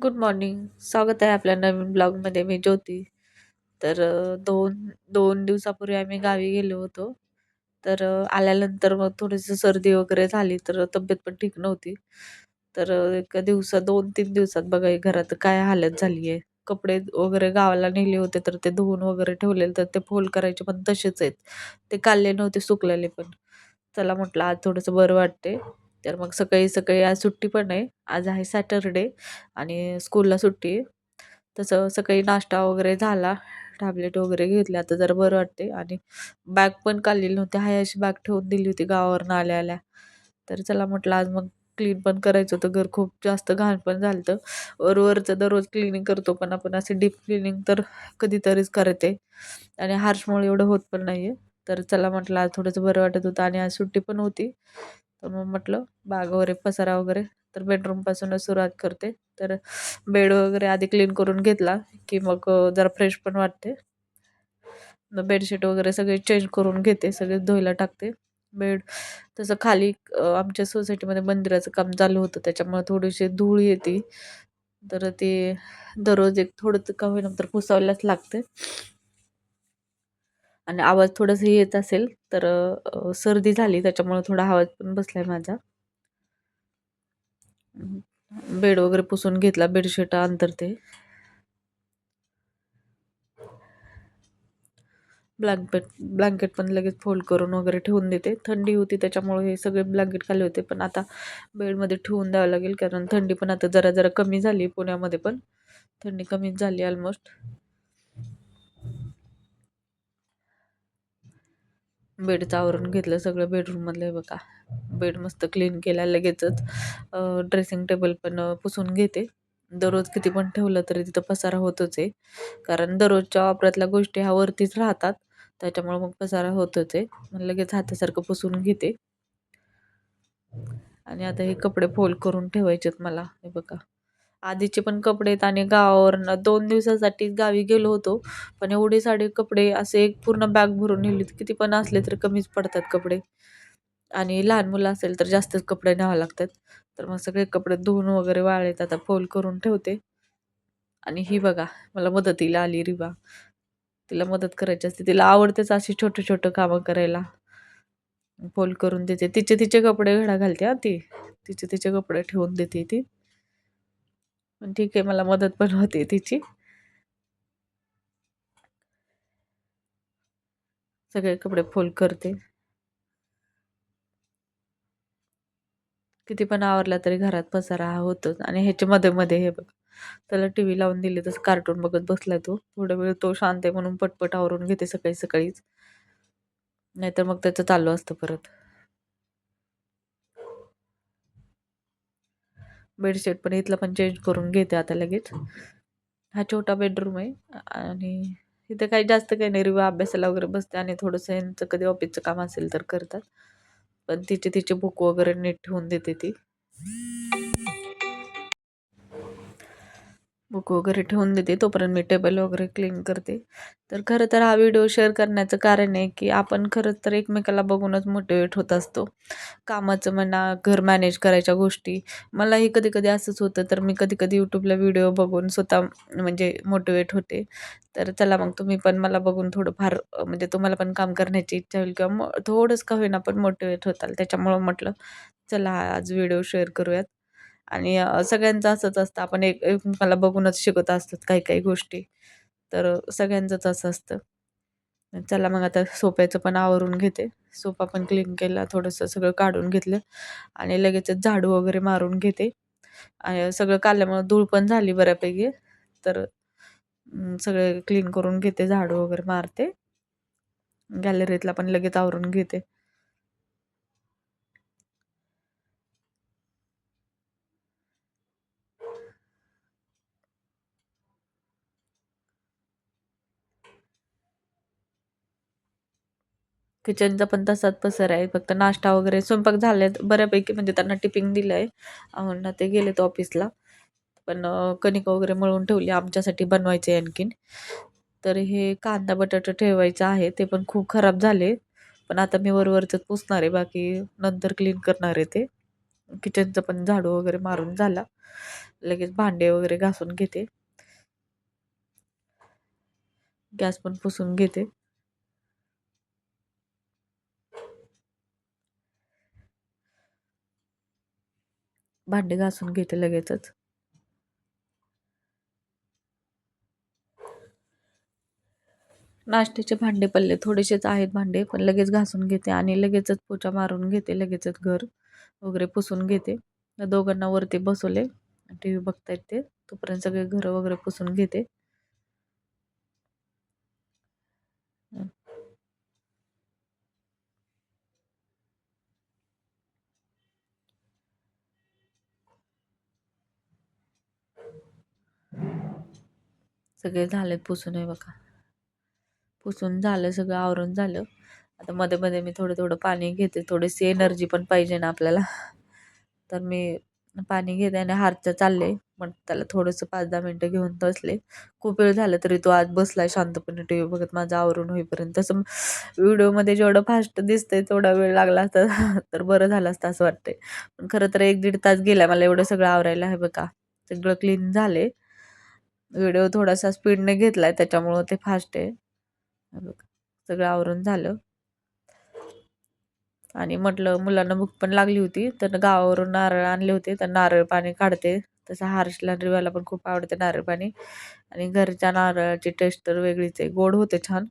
Good morning स्वागत आहे आपल्या नवीन ब्लॉगमध्ये मी ज्योती. तर दोन दोन दिवसापूर्वी आम्ही गावी गेलो होतो. तर आल्यानंतर मग थोडीशी सर्दी वगैरे झाली तर तब्येत पण ठीक नव्हती. तर एका दिवसा दोन तीन दिवसात बघा घरात काय हालत झाली आहे कपडे वगैरे गावाला नेले होते तर ते धुवून वगैरे ठेवलेले तर ते फोल्ड करायचे पण तसेच आहेत. ते काढले नव्हते सुकलेले पण. चला म्हटलं आज थोडंसं बरं वाटते तर मग सकाळी सकाळी आज सुट्टी पण आहे. आज आहे सॅटरडे आणि स्कूलला सुट्टी आहे. तसं सकाळी नाश्ता वगैरे झाला टॅबलेट वगैरे घेतले. आता जरा बरं वाटते आणि बॅग पण काढलेली नव्हती. हाय अशी बॅग ठेवून दिली होती गावावरनं आल्या आल्या तर चला म्हटलं आज मग क्लीन पण करायचं होतं. घर खूप जास्त घाण पण झालं होतं वरवरचं दररोज क्लिनिंग करतो पण आपण असे डीप क्लिनिंग तर कधीतरीच करते. आणि हार्शमुळे एवढं होत पण नाही आहे तर चला म्हटलं आज थोडंसं बरं वाटत होतं आणि आज सुट्टी पण होती. तर मग म्हटलं बाग वगैरे पसारा वगैरे तर बेडरूमपासूनच सुरुवात करते. तर बेड वगैरे आधी क्लीन करून घेतला की मग जरा फ्रेश पण वाटते. मग बेडशीट वगैरे सगळे चेंज करून घेते सगळे धुवायला टाकते. बेड तसं खाली आमच्या सोसायटीमध्ये मंदिराचं काम चालू होतं त्याच्यामुळे थोडीशी धूळ येते. तर ते दररोज एक थोडं का होईना तर पुसायलाच लागते. आणि आवाज थोडंसं येत असेल तर सर्दी झाली त्याच्यामुळे थोडा आवाज पण बसला आहे माझा बेड वगैरे पुसून घेतला बेडशीट अंतरते ब्लँकेट ब्लँकेट पण लगेच फोल्ड करून वगैरे ठेवून देते. थंडी होती त्याच्यामुळे हे सगळे ब्लँकेट खाली होते पण आता बेडमध्ये ठेवून द्यावं लागेल कारण थंडी पण आता जरा जरा कमी झाली पुण्यामध्ये पण. थंडी कमीच झाली ऑलमोस्ट. बेडचं आवरून घेतलं सगळं बेडरूममधलं हे बघा. बेड मस्त क्लीन केला लगेचच. ड्रेसिंग टेबल पण पुसून घेते. दररोज किती पण ठेवलं तरी तिथं पसारा होतच आहे. कारण दररोजच्या वापरातल्या गोष्टी ह्या वरतीच राहतात. त्याच्यामुळे मग पसारा होतच आहे. मग लगेच हातासारखं पुसून घेते. आणि आता हे कपडे फोल्ड करून ठेवायचेत मला. हे बघा. आधीचे पण कपडे आहेत आणि गावावरनं दोन दिवसासाठी गावी गेलो होतो. पण एवढे साडे कपडे असे एक पूर्ण बॅग भरून नेलीत. किती पण असले तर कमीच पडतात कपडे. आणि लहान मुलं असेल तर जास्तच कपडे न्यावं लागतात. तर मग सगळे कपडे धुवून वगैरे वाळलेत. आता फोल्ड करून ठेवते. आणि ही बघा मला मदतीला आली रिबा. तिला मदत करायची असते. तिला आवडतेच अशी छोटं छोटं कामं करायला. फोल्ड करून देते. तिचे तिचे कपडे घडा घालते हा ती. तिचे तिचे कपडे ठेवून देते ती. पण ठीक आहे मला मदत पण होते तिची. सगळे कपडे फोल्ड करते. किती पण आवरला तरी घरात पसारा हा होतोच. आणि ह्याच्या मध्ये मध्ये हे बघ त्याला टी व्ही लावून दिली तसं कार्टून बघत बसलाय तो. थोडा वेळ तो शांत आहे म्हणून पटपट आवरून घेते सकाळी सकाळीच. नाहीतर मग त्याचं चालू असतं परत. बेडशीट पण इथलं पण चेंज करून घेते आता लगेच. हा छोटा बेडरूम आहे आणि इथे काही जास्त काही नाही. रिवा अभ्यासाला वगैरे बसते आणि थोडंसं यांचं कधी ऑफिसचं काम असेल तर करतात. पण तिचे तिचे बुक वगैरे नीट ठेवून देते ती. बुक वगैरे ठेवून देते तोपर्यंत मी टेबल वगैरे क्लीन करते. तर खरं तर हा व्हिडिओ शेअर करण्याचं कारण आहे की आपण खरंच तर एकमेकाला बघूनच मोटिवेट होत असतो. कामाचं म्हणा घर मॅनेज करायच्या गोष्टी. मलाही कधी कधी असंच होतं तर मी कधी कधी यूट्यूबला व्हिडिओ बघून स्वतः म्हणजे मोटिवेट होते. तर चला मग तुम्ही पण मला बघून थोडंफार म्हणजे तुम्हाला पण काम करण्याची इच्छा होईल किंवा मग थोडंच का होईना पण मोटिवेट होताल. त्याच्यामुळं म्हटलं चला आज व्हिडिओ शेअर करूयात. आणि सगळ्यांचं असंच असतं. आपण एक एकमेकाला बघूनच शिकत असतात काही काही गोष्टी. तर सगळ्यांचंच असं असतं. चला मग आता सोफ्याचं पण आवरून घेते. सोफा पण क्लीन केला थोडंसं सगळं काढून घेतलं. आणि लगेचच झाडू वगैरे मारून घेते. आणि सगळं काढल्यामुळं धूळ पण झाली बऱ्यापैकी. तर सगळे क्लीन करून घेते झाडू वगैरे मारते. गॅलरीतला पण लगेच आवरून घेते. किचनचा पण तसाच पसर आहे. फक्त नाश्ता वगैरे स्वयंपाक झाले बऱ्यापैकी म्हणजे त्यांना टिपिंग दिलं आहे ना ते गेलेत ऑफिसला पण कणिक वगैरे मळून ठेवली आमच्यासाठी बनवायचे आहे आणखीन. तर हे कांदा बटाटा ठेवायचं आहे. ते पण खूप खराब झाले. पण आता मी वरवरच पुसणार आहे. बाकी नंतर क्लीन करणार आहे ते. किचनचं पण झाडू वगैरे मारून झाला. लगेच भांडे वगैरे घासून घेते. गॅस पण पुसून घेते. भांडे घासून घेते लगेचच. नाश्त्याचे भांडे पडले थोडेसेच आहेत भांडे पण लगेच घासून घेते आणि लगेचच पोचा मारून घेते लगेचच घर वगैरे पुसून घेते. दोघांना वरती बसवले टी व्ही बघतायत ते तोपर्यंत सगळे घरं वगैरे पुसून घेते. सगळे झालेत पुसून आहे बघा. पुसून झालं सगळं आवरून झालं. आता मध्ये मध्ये मी थोडं थोडं पाणी घेते थोडीशी एनर्जी पण पाहिजे ना आपल्याला. तर मी पाणी घेते आणि हारचं चालले मग त्याला थोडंसं पाच दहा मिनटं घेऊन बसले. खूप वेळ झाला तरी तो आज बसलाय शांतपणे टी व्ही बघत माझं आवरून होईपर्यंत. तसं व्हिडिओमध्ये जेवढं फास्ट दिसतंय तेवढा वेळ लागला असता तर बरं झालं असतं असं वाटतंय. पण खरं तर एक दीड तास गेला मला एवढं सगळं आवरायला आहे बघा. सगळं क्लीन झाले. व्हिडिओ थोडासा स्पीडने घेतला आहे त्याच्यामुळं ते फास्ट आहे. सगळं आवरून झालं. आणि म्हटलं मुलांना भूक पण लागली होती तर गावावरून नारळ आणले होते तर नारळ पाणी काढते. तसं हार्शला रिवायला पण खूप आवडते नारळ पाणी. आणि घरच्या नारळाची टेस्ट तर वेगळीच आहे गोड होते छान.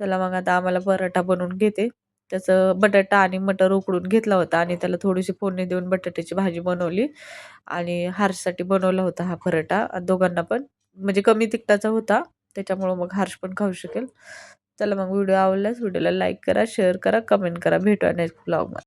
चला मग आता आम्हाला पराठा बनवून घेते. त्याचं बटाटा आणि मटर उकडून घेतला होता आणि त्याला थोडीशी फोडणी देऊन बटाट्याची भाजी बनवली. आणि हार्शसाठी बनवला होता हा पराठा. दोघांना पण म्हणजे कमी तिखटाचा होता त्याच्यामुळं मग हार्श पण खाऊ शकेल. चला मग व्हिडिओ आवडल्यास व्हिडिओला लाईक करा शेअर करा कमेंट करा. भेटू नेक्स्ट ब्लॉगमध्ये.